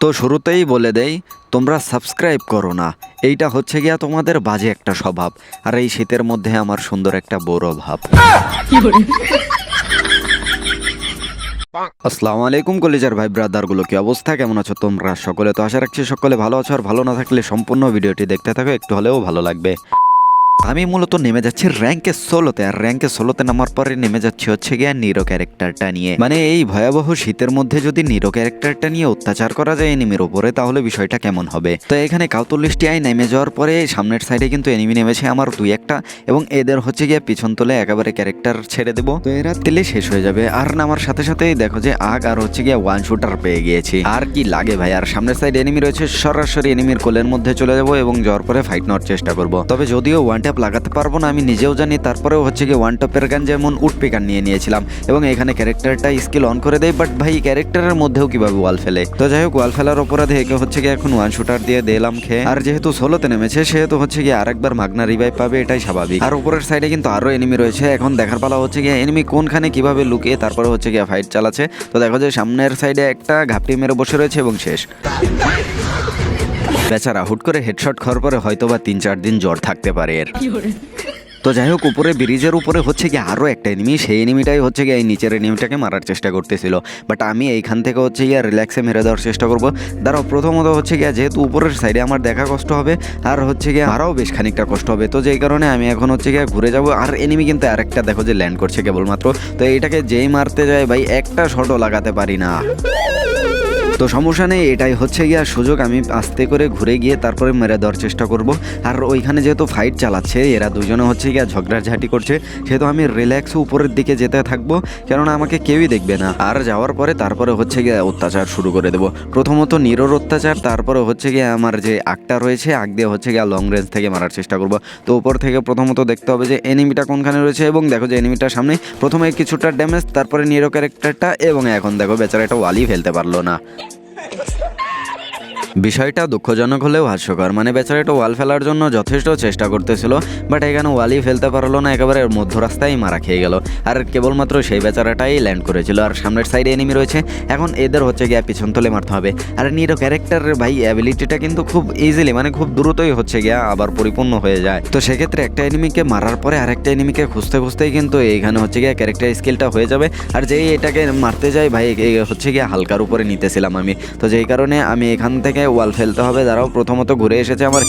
তো শুরুতেই বলে দেই, তোমরা সাবস্ক্রাইব করো না। এইটা হচ্ছে গিয়া তোমাদের বাজে একটা স্বভাব, আর এই শীতের মধ্যে আমার সুন্দর একটা বড় ভাব। আসসালামু আলাইকুম কলেজের ভাই ব্রাদারগুলো কি অবস্থা? কেমন আছো তোমরা? সকলে তো আশা রাখছি সকলে ভালো আছো, আর ভালো না থাকলে সম্পূর্ণ ভিডিওটি দেখতে থাকো, একটু হলেও ভালো লাগবে। আমি মূলত নেমে যাচ্ছি র্যাঙ্কে ষোলোতে আর র্যাঙ্কে ষোলোতে নামার পরে নেমে যাচ্ছি হচ্ছে গিয়া নিরো ক্যারেক্টারটা নিয়ে। মানে এই ভয়াবহ শীতের মধ্যে যদি নিরো ক্যারেক্টারটা নিয়ে অত্যাচার করা যায় এনিমির উপরে, তাহলে বিষয়টা কেমন হবে? তো এখানে কাউতল্লিশটি আই নেমে যাওয়ার পরে সামনের সাইডে কিন্তু এনিমি নেমেছে আমার দুই একটা, এবং এদের হচ্ছে গিয়ে পিছন তোলে একেবারে ক্যারেক্টার ছেড়ে দেবো। তো এরা তেলে শেষ হয়ে যাবে। আর নামার সাথে সাথেই দেখো যে আগ আর হচ্ছে গিয়ে ওয়ান শুটার পেয়ে গিয়েছি। আর কি লাগে ভাই? আর সামনের সাইড এনিমি রয়েছে, সরাসরি এনিমির কোলের মধ্যে চলে যাব এবং যাওয়ার পরে ফাইট নেওয়ার চেষ্টা করব। তবে যদিও ওয়ান ট্যাপ লাগাতে পারব না, আমি নিজেও জানি। তারপরেও হচ্ছে গিয়ে ওয়ান টপের গান যেমন উড পিকার নিয়ে নিয়েছিলাম এবং এখানে ক্যারেক্টারটা স্কিল অন করে দেয় বাট ভাই ক্যারেক্টারের মধ্যেও কীভাবে ওয়াল ফেলে? তো যাই হোক ওয়াল ফেলার অপরাধে একে হচ্ছে গিয়ে এখন ওয়ান শুটার দিয়ে দিলাম খেয়ে। আর যেহেতু ষোলোতে নেমেছে, সেহেতু হচ্ছে গিয়ে আরেকবার মাগনা রিভাইভ পাবে, এটাই স্বাভাবিক। আর উপরের সাইডে কিন্তু আরও এনিমি রয়েছে, এখন দেখার পালা হচ্ছে গিয়ে এনিমি কোনখানে কীভাবে লুকিয়ে, তারপরে হচ্ছে গিয়ে ফাইট চালাচ্ছে। তো দেখো যে সামনের সাইডে একটা ঘাপটি মেরে বসে রয়েছে এবং শেষ। বেচারা হুট করে হেডশট খাওয়ার পরে হয়তো বা তিন চার দিন জ্বর থাকতে পারে এর। তো যাই হোক উপরে ব্রিজের উপরে হচ্ছে গিয়ে আরও একটা এনিমি সেই এনিমিটাই হচ্ছে গিয়ে এই নিচের এনিমিটাকে মারার চেষ্টা করতেছিল। বাট আমি এইখান থেকে হচ্ছে গিয়ে রিল্যাক্সে মেরে দেওয়ার চেষ্টা করব। দাঁড়াও প্রথমত হচ্ছে গিয়ে যেহেতু উপরের সাইডে আমার দেখা কষ্ট হবে আর হচ্ছে গিয়ে আরও বেশ খানিকটা কষ্ট হবে। তো যেই কারণে আমি এখন হচ্ছে গিয়ে ঘুরে যাব আর এনিমি কিন্তু আরেকটা দেখো যে ল্যান্ড করছে কেবলমাত্র। তো এইটাকে যেই মারতে যায় ভাই একটা শটও লাগাতে পারি না। তো সমস্যা নেই, এটাই হচ্ছে গিয়া সুযোগ। আমি আস্তে করে ঘুরে গিয়ে তারপরে মেরে দেওয়ার চেষ্টা করব। আর ওইখানে যেহেতু ফাইট চালাচ্ছে, এরা দুজনে হচ্ছে গিয়া ঝগড়াঝাটি করছে, সেহেতু আমি রিল্যাক্স উপরের দিকে যেতে থাকব, কেননা আমাকে কেউই দেখবে না। আর যাওয়ার পরে তারপরে হচ্ছে গিয়ে অত্যাচার শুরু করে দেবো। প্রথমত নিরোর অত্যাচার, তারপরে হচ্ছে গিয়ে আমার যে আগটা রয়েছে আগ দিয়ে হচ্ছে গিয়া লং রেঞ্জ থেকে মারার চেষ্টা করব। তো উপর থেকে প্রথমত দেখতে হবে যে এনিমিটা কোনখানে রয়েছে, এবং দেখো যে এনিমিটার সামনে প্রথমে কিছুটা ড্যামেজ তারপরে নিরো ক্যারেক্টারটা এবং এখন দেখো বেচারা একটা ওয়ালি ফেলতে পারল না। Thanks. বিষয়টা দুঃখজনক হলেও হাস্যকর। মানে বেচারা একটা ওয়াল ফেলার জন্য যথেষ্ট চেষ্টা করতেছিল বাট এখানে ওয়ালই ফেলতে পারল না, একেবারে মধ্য রাস্তায় মারা খেয়ে গেল। আর কেবলমাত্র সেই বেচারাটাই ল্যান্ড করেছিল, আর সামনের সাইডে এনিমি রয়েছে। এখন এদের হচ্ছে গিয়ে পিছন তলে মারতে হবে। আর নিরো ক্যারেক্টারের ভাই অ্যাবিলিটিটা কিন্তু খুব ইজিলি মানে খুব দ্রুতই হচ্ছে গিয়া আবার পরিপূর্ণ হয়ে যায়। তো সেক্ষেত্রে একটা এনিমিকে মারার পরে আরেকটা এনিমিকে খুঁজতে খুঁজতেই কিন্তু এইখানে হচ্ছে গিয়ে ক্যারেক্টার স্কিলটা হয়ে যাবে। আর যেই এটাকে মারতে যাই ভাই হচ্ছে গিয়ে হালকার উপরে নিতেছিলাম আমি। তো যেই কারণে আমি এখান থেকে ওয়াল ফেলতে হবে। দাঁড়াও প্রথমত ঘুরে এসেছে আমার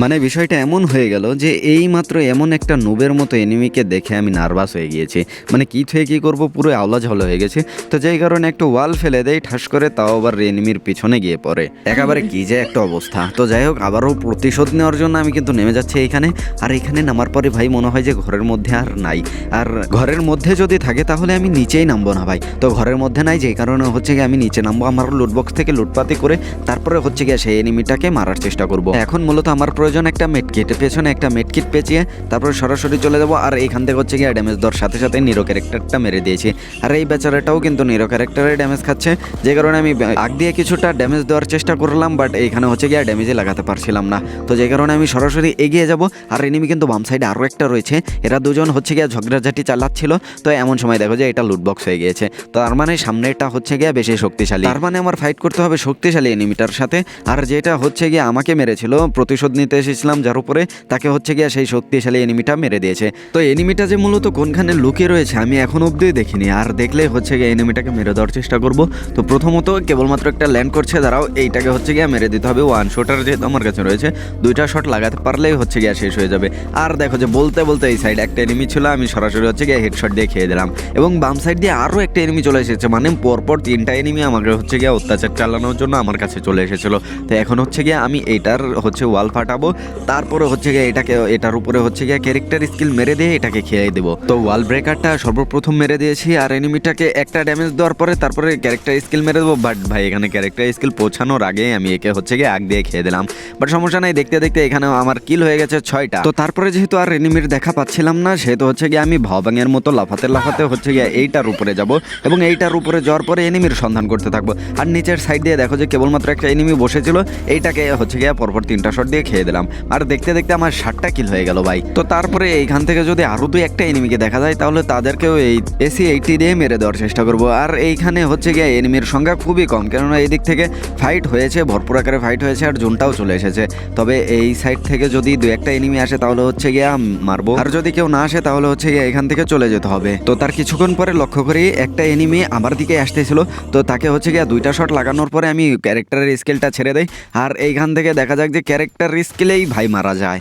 মানে বিষয়টা এমন হয়ে গেল যে এই মাত্র এমন একটা নুবের মতো এনিমিকে দেখে আমি নার্ভাস হয়ে গিয়েছি। মানে কী থেকে কী করব, পুরো আওলা ঝাওলা হয়ে গেছে। তো যেই কারণে একটু ওয়াল ফেলে দেয় ঠাস করে তাও আবার এনিমির পিছনে গিয়ে পড়ে। একেবারে কী যে একটা অবস্থা। তো যাই হোক, আবারও প্রতিশোধ নেওয়ার জন্য আমি কিন্তু নেমে যাচ্ছি এইখানে আর এখানে নামার পরে ভাই মনে হয় যে ঘরের মধ্যে আর নাই। আর ঘরের মধ্যে যদি থাকে তাহলে আমি নিচেই নামবো না ভাই। তো ঘরের মধ্যে নাই যেই কারণে হচ্ছে গিয়ে আমি নিচে নামবো। আমার লুটবক্স থেকে লুটপাতি করে তারপরে হচ্ছে গিয়ে সেই এনিমিটাকে মারার চেষ্টা করব। এখন মূলত আমার প্রয়োজন একটা মেটকিট পেছনে একটা মেটকিট পেঁচিয়ে তারপর সরাসরি চলে যাব আর এইখান থেকে হচ্ছে গিয়ে ড্যামেজ দেওয়ার সাথে সাথে নিরো ক্যারেক্টারটা মেরে দিয়েছি। আর এই বেচারাটাও কিন্তু নিরো ক্যারেক্টারে ড্যামেজ খাচ্ছে, যে কারণে আমি আগ দিয়ে কিছুটা ড্যামেজ দেওয়ার চেষ্টা করলাম বাট এইখানে হচ্ছে গিয়ে ড্যামেজে লাগাতে পারছিলাম না। তো যে কারণে আমি সরাসরি এগিয়ে যাব, আর এনিমি কিন্তু বাম সাইডে আরও একটা রয়েছে। এরা দুজন হচ্ছে গিয়ে ঝগড়াঝাটি চালাচ্ছিল, তো এমন সময় দেখো যে এটা লুটবক্স হয়ে গিয়েছে। তো তার মানে সামনেটা হচ্ছে গিয়ে বেশি শক্তিশালী। তার মানে আমার ফাইট করতে হবে শক্তিশালী এনিমিটার সাথে, আর যেটা হচ্ছে গিয়ে আমাকে মেরেছিল, প্রতিশোধ নিতে এসেছিলাম যার উপরে তাকে হচ্ছে গিয়ে সেই শক্তিশালী এনিমিটা মেরে দিয়েছে। তো এনিমিটা যে মূলত কোনখানে লুকিয়ে রয়েছে আমি এখন অবধি দেখিনি। আর দেখলে হচ্ছে গিয়ে এনিমিটাকে মেরে দেওয়ার চেষ্টা করব। তো প্রথমত কেবলমাত্র একটা ল্যান্ড করছে, দাঁড়াও, এইটাকে হচ্ছে গিয়ে মেরে দিতে হবে। ওয়ান শটার যেহেতু আমার কাছে রয়েছে, দুইটা শট লাগাতে পারলেই হচ্ছে গিয়ে শেষ হয়ে যাবে। আর দেখো যে বলতে বলতে এই সাইড একটা এনিমি ছিল, আমি সরাসরি হচ্ছে গিয়ে হেডশট দিয়ে খেয়ে দিলাম। এবং বাম সাইড দিয়ে আরও একটা এনিমি চলে এসেছে মানে পরপর তিনটা এনিমি আমাকে হচ্ছে গিয়ে অত্যাচার চালানোর জন্য আমার কাছে চলে এসেছিল। তো এখন হচ্ছে গিয়ে আমি এইটার হচ্ছে ওয়াল ফাটাবো তারপরে হচ্ছে গিয়ে এটাকে, এটার উপরে হচ্ছে গিয়ে ক্যারেক্টার স্কিল মেরে দিয়ে এটাকে খেয়ে দেবো। তো ওয়াল ব্রেকারটা সর্বপ্রথম মেরে দিয়েছি আর এনিমিটাকে একটা ড্যামেজ দেওয়ার পরে তারপরে ক্যারেক্টার স্কিল মেরে দেবো। বাট ভাই, এখানে ক্যারেক্টার স্কিল পৌঁছানোর আগে আমি একে হচ্ছে গিয়ে আগ দিয়ে খেয়ে দিলাম। বাট সমস্যা নাই, দেখতে দেখতে এখানে আমার কিল হয়ে গেছে ছয়টা। তো তারপরে যেহেতু আর এনিমির দেখা পাচ্ছিলাম না, সেহেতু হচ্ছে গিয়ে আমি ভাবাঙের মতো লাফাতে লাফাতে হচ্ছে গিয়ে এইটার উপরে যাব এবং এইটার উপরে যাওয়ার পরে এনিমির সন্ধান করতে থাকব। আর নিচের সাইড দিয়ে দেখো যে কেবলমাত্র একটা এনিমি বসেছিল, এইটাকে হচ্ছে গিয়ে পরপর তিনটা শট দিয়ে খেয়ে দিলাম। পেলাম আর দেখতে দেখতে আমার ষাটটা কিল হয়ে গেল ভাই। তো তারপরে এইখান থেকে যদি আরও দুই একটা এনিমিকে দেখা যায়, তাহলে তাদেরকেও এই এসি এইটটি দিয়ে মেরে দেওয়ার চেষ্টা করব। আর এইখানে হচ্ছে গিয়ে এনিমির সংখ্যা খুবই কম, কেননা এই দিক থেকে ফাইট হয়েছে, ভরপুর আকারে ফাইট হয়েছে আর জোনটাও চলে এসেছে। তবে এই সাইড থেকে যদি দু একটা এনিমি আসে, তাহলে হচ্ছে গিয়া মারবো। আর যদি কেউ না আসে, তাহলে হচ্ছে গিয়ে এখান থেকে চলে যেতে হবে। তো তার কিছুক্ষণ পরে লক্ষ্য করি একটা এনিমি আমার দিকে আসতেছিল। তো তাকে হচ্ছে গিয়া দুইটা শট লাগানোর পরে আমি ক্যারেক্টারের স্কেলটা ছেড়ে দেই। আর এইখান থেকে দেখা যাক যে ক্যারেক্টার স্কিলেই ভাই মারা যায়।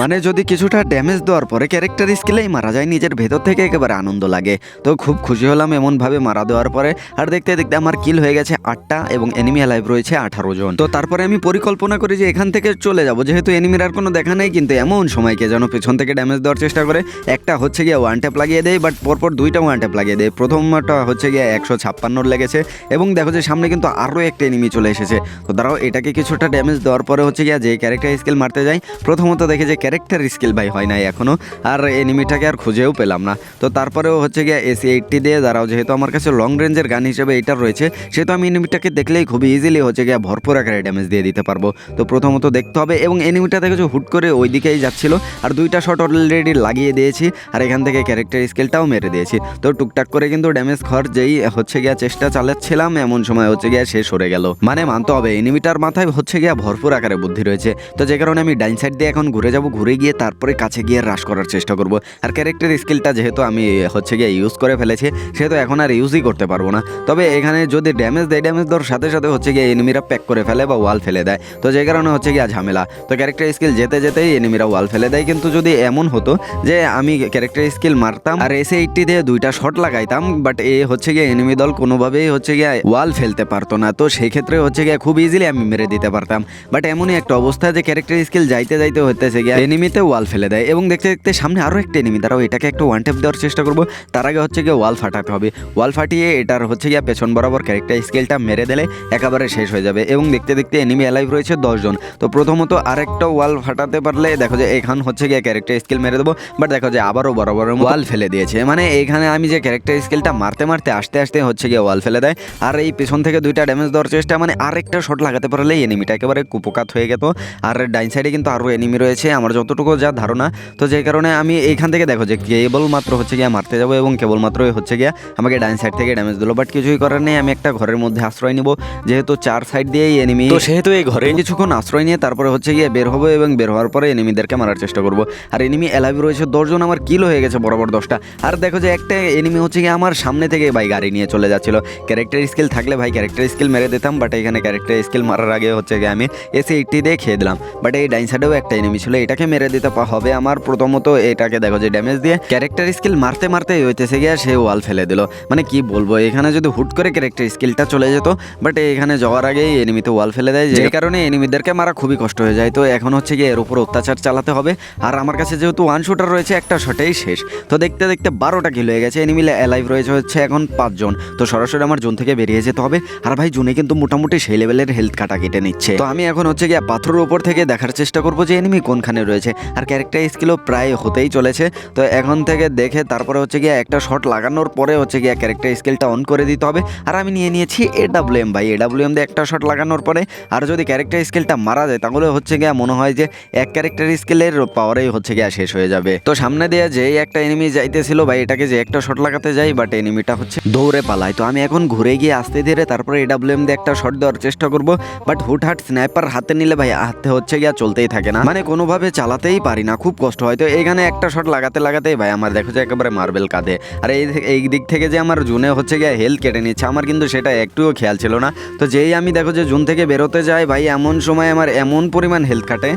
মানে যদি কিছুটা ড্যামেজ দেওয়ার পরে ক্যারেক্টার স্কিলেই মারা যায়, নিজের ভেতর থেকে একেবারে আনন্দ লাগে। তো খুব খুশি হলাম এমনভাবে মারা দেওয়ার পরে। আর দেখতে দেখতে আমার কিল হয়ে গেছে আটটা এবং এনিমি লাইভ রয়েছে আঠারো জন। তো তারপরে আমি পরিকল্পনা করি যে এখান থেকে চলে যাব। যেহেতু এনিমির আর কোনো দেখা নেই, কিন্তু এমন সময়কে যেন পেছন থেকে ড্যামেজ দেওয়ার চেষ্টা করে। একটা হচ্ছে গিয়ে ওয়ান ট্যাপ লাগিয়ে দেয় বাট পরপর দুইটা ওয়ান ট্যাপ লাগিয়ে দেয়। প্রথমটা হচ্ছে গিয়ে একশো ছাপ্পান্নর লেগেছে এবং দেখো যে সামনে কিন্তু আরও একটা এনিমি চলে এসেছে। তো দাঁড়াও, এটাকে কিছুটা ড্যামেজ দেওয়ার পরে হচ্ছে গিয়ে যে ক্যারেক্টার স্কিল মারতে যাই। প্রথমত দেখে যে ক্যারেক্টার স্কিল ভাই হয় নাই এখনও আর এনিমিটাকে আর খুঁজেও পেলাম না। তো তারপরেও হচ্ছে গিয়ে এসি এইটটি দিয়ে দাঁড়াও যেহেতু আমার কাছে লং রেঞ্জের গান হিসেবে এটা রয়েছে, সেহেতু আমি এনিমিটাকে দেখলেই খুবই ইজিলি হচ্ছে গিয়ে ভরপুর আকারে ড্যামেজ দিয়ে দিতে পারব। তো প্রথমত দেখতে হবে এবং এনিমিটা দেখেছ হুট করে ওই দিকেই যাচ্ছিল। আর দুইটা শট অলরেডি লাগিয়ে দিয়েছি আর এখান থেকে ক্যারেক্টার স্কিলটাও মেরে দিয়েছি। তো টুকটাক করে কিন্তু ড্যামেজ খর যেই হচ্ছে গিয়া চেষ্টা চালাচ্ছিলাম, এমন সময় হচ্ছে গিয়া শেষ হয়ে গেল। মানে মানতে হবে এনিমিটার মাথায় হচ্ছে গিয়া ভরপুর আকারে বুদ্ধি রয়েছে। তো যে কারণে আমি ডাইন সাইড দিয়ে এখন ঘুরে যাব, ঘুরে গিয়ে তারপরে কাছে গিয়ে রাশ করার চেষ্টা করব। আর ক্যারেক্টার স্কিলটা যেহেতু আমি হচ্ছে গিয়ে ইউজ করে ফেলেছি, সেহেতু এখন আর ইউজই করতে পারব না। তবে এখানে যদি ড্যামেজ দেয় ড্যামেজ দেওয়ার সাথে সাথে হচ্ছে গিয়ে এনিমিরা প্যাক করে ফেলে বা ওয়াল ফেলে দেয়। তো যে কারণে হচ্ছে গিয়ে ঝামেলা। তো ক্যারেক্টার স্কিল যেতে যেতেই এনিমিরা ওয়াল ফেলে দেয়। কিন্তু যদি এমন হতো যে আমি ক্যারেক্টার স্কিল মারতাম আর এসে এইটটি দিয়ে দুইটা শট লাগাইতাম বাট এ হচ্ছে গিয়ে এনিমি দল কোনোভাবেই হচ্ছে গিয়ে ওয়াল ফেলতে পারতো না। তো সেই ক্ষেত্রে হচ্ছে গিয়ে খুব ইজিলি আমি মেরে দিতে পারতাম। বাট এমনই একটা অবস্থা যে ক্যারেক্টার স্কিল যাইতে যাইতে হতেছে গিয়ে এনিমিতে ওয়াল ফেলে দেয় এবং দেখতে দেখতে সামনে আরও একটা এনিমি তারাও এটাকে একটা ওয়ান ট্যাপ দেওয়ার চেষ্টা করব। তার আগে হচ্ছে গিয়ে ওয়াল ফাটাতে হবে। ওয়াল ফাটিয়ে এটার হচ্ছে গিয়ে পেছন বরাবর ক্যারেক্টার স্কেলটা মেরে দিলে একেবারে শেষ হয়ে যাবে এবং দেখতে দেখতে এনিমি অ্যালাইভ রয়েছে দশজন তো প্রথমত আরেকটা ওয়াল ফাটাতে পারলে দেখো যে এখান হচ্ছে গিয়ে ক্যারেক্টার স্কেল মেরে দেবো বাট দেখো যে আবারও বরাবর ওয়াল ফেলে দিয়েছে। মানে এখানে আমি যে ক্যারেক্টার স্কেলটা মারতে মারতে আসতে আসতে হচ্ছে গিয়ে ওয়াল ফেলে দেয়। আর এই পেছন থেকে দুইটা ড্যামেজ দেওয়ার চেষ্টা মানে আরেকটা শট লাগাতে পারলে এনিমিটা একেবারে কুপকাত হয়ে যেত আর ডাইন সাইডে কিন্তু আরও এনিমি রয়েছে আমার যতটুকু যা ধারণা। তো যে কারণে আমি এইখান থেকে দেখো যে কেবল মাত্র হচ্ছে গিয়ে মারতে যাব এবং কেবলমাত্র হচ্ছে গিয়ে আমাকে ডাইন সাইড থেকে ড্যামেজ দিল। বাট কিছুই করার নেই আমি একটা ঘরের মধ্যে আশ্রয় নিব। যেহেতু চার সাইড দিয়েই এনিমি তো সেহেতু এই ঘরে কিছুক্ষণ আশ্রয় নিয়ে তারপরে হচ্ছে গিয়ে বের হব এবং বের হওয়ার পরে এনিমিদেরকে মারার চেষ্টা করব। আর এনিমি অ্যালাইভ রয়েছে দশজন আমার কিল হয়ে গেছে বরাবর দশটা। আর দেখো যে একটা এনিমি হচ্ছে গিয়ে আমার সামনে থেকে ভাই গাড়ি নিয়ে চলে যাচ্ছিল। ক্যারেক্টার স্কিল থাকলে ভাই ক্যারেক্টার স্কিল মেরে দিতাম বাট এখানে ক্যারেক্টার স্কিল মারার আগে হচ্ছে গিয়ে আমি এসে এইটটি দিয়ে খেয়ে দিলাম। বাট এই ডাইন সাইডেও একটা এনিমি ছিল এটাকে মেরে দিতে হবে আমার প্রথমত এটাকে দেখো যে ড্যামেজ দিয়ে। ক্যারেক্টার স্কিল মারতে মারতে হইতেছে গিয়ে সে ওয়াল ফেলে দিল। মানে কি বলব এখানে যদি হুট করে ক্যারেক্টার স্কিলটা চলে যেত বাট এখানে যাওয়ার আগেই এনিমিতে ওয়াল ফেলে দেয় যে কারণে এনিমিদেরকে মারা খুবই কষ্ট হয়ে যায়। তো এখন হচ্ছে গিয়ে এর উপর অত্যাচার চালাতে হবে। আর আমার কাছে যেহেতু ওয়ান শুটার রয়েছে একটা শটেই শেষ। তো দেখতে দেখতে বারোটা কিল হয়ে গেছে এনিমিলে অ্যালাইভ রয়েছে হচ্ছে এখন পাঁচজন। তো সরাসরি আমার জোন থেকে বেরিয়ে যেতে হবে। আর ভাই জোনে কিন্তু মোটামুটি সেই লেভেলের হেলথ কাটা কেটে নিচ্ছে। তো আমি এখন হচ্ছে গিয়ে পাথরের উপর থেকে দেখার চেষ্টা করব যে এনিমি কোনখানে রয়েছে। আর ক্যারেক্টার স্কিলও প্রায় হতেই চলেছে। তো এখন থেকে দেখে তারপরে হচ্ছে গিয়ে একটা শট লাগানোর পরে হচ্ছে গিয়ে ক্যারেক্টার স্কিলটা অন করে দিতে হবে। আর আমি নিয়ে নিয়েছি এ ডাব্লিউ এম ভাই। এ ডাব্লিউ এম দিয়ে একটা শট লাগানোর পরে আর যদি ক্যারেক্টার স্কিলটা মারা যায়, তাহলে হচ্ছে গিয়ে মনে হয় যে এক ক্যারেক্টার স্কিলের পাওয়ারেই হচ্ছে গিয়ে শেষ হয়ে যাবে। তো সামনে দিয়ে যেই একটা এনিমি যাইতেছিল ভাই, এটাকে যে একটা শট লাগাতে যাই বাট এনিমিটা হচ্ছে দৌড়ে পালায়। তো আমি এখন ঘুরে গিয়ে আসতে ধীরে তারপরে এ ডাব্লিউ এম দিয়ে একটা শট দেওয়ার চেষ্টা করব। বাট হুটহাট স্নাইপার হাতে নিলে ভাই, হাতে হচ্ছে গিয়া চলতেই থাকে না। মানে কোনোভাবে চালাতেই পারি না, খুব কষ্ট হয়। তো এখানে একটা শট লাগাতে লাগাতেই ভাই আমার দেখো যে একেবারে মার্বেল কাঁধে আর এই এই দিক থেকে যে আমার জুনে হচ্ছে গিয়ে হেলথ কেটে নিচ্ছে, আমার কিন্তু সেটা একটুও খেয়াল ছিল না। তো যেই আমি দেখো যে জুন থেকে বেরোতে যাই, ভাই এমন সময় আমার এমন পরিমাণ হেলথ কাটে।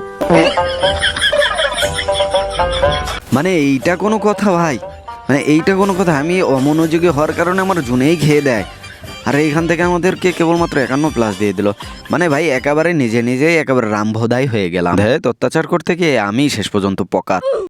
মানে এইটা কোনো কথা ভাই। মানে এইটা কোনো কথা, আমি অমনোযোগী হওয়ার কারণে আমার জুনেই খেয়ে দেয়। আর এইখান থেকে আমাদেরকে কেবলমাত্র একান্ন প্লাস দিয়ে দিল। মানে ভাই, একেবারে নিজে নিজেই একেবারে রামভোদাই হয়ে গেলাম। হ্যাঁ অত্যাচার করতে গিয়ে আমি শেষ পর্যন্ত পকাত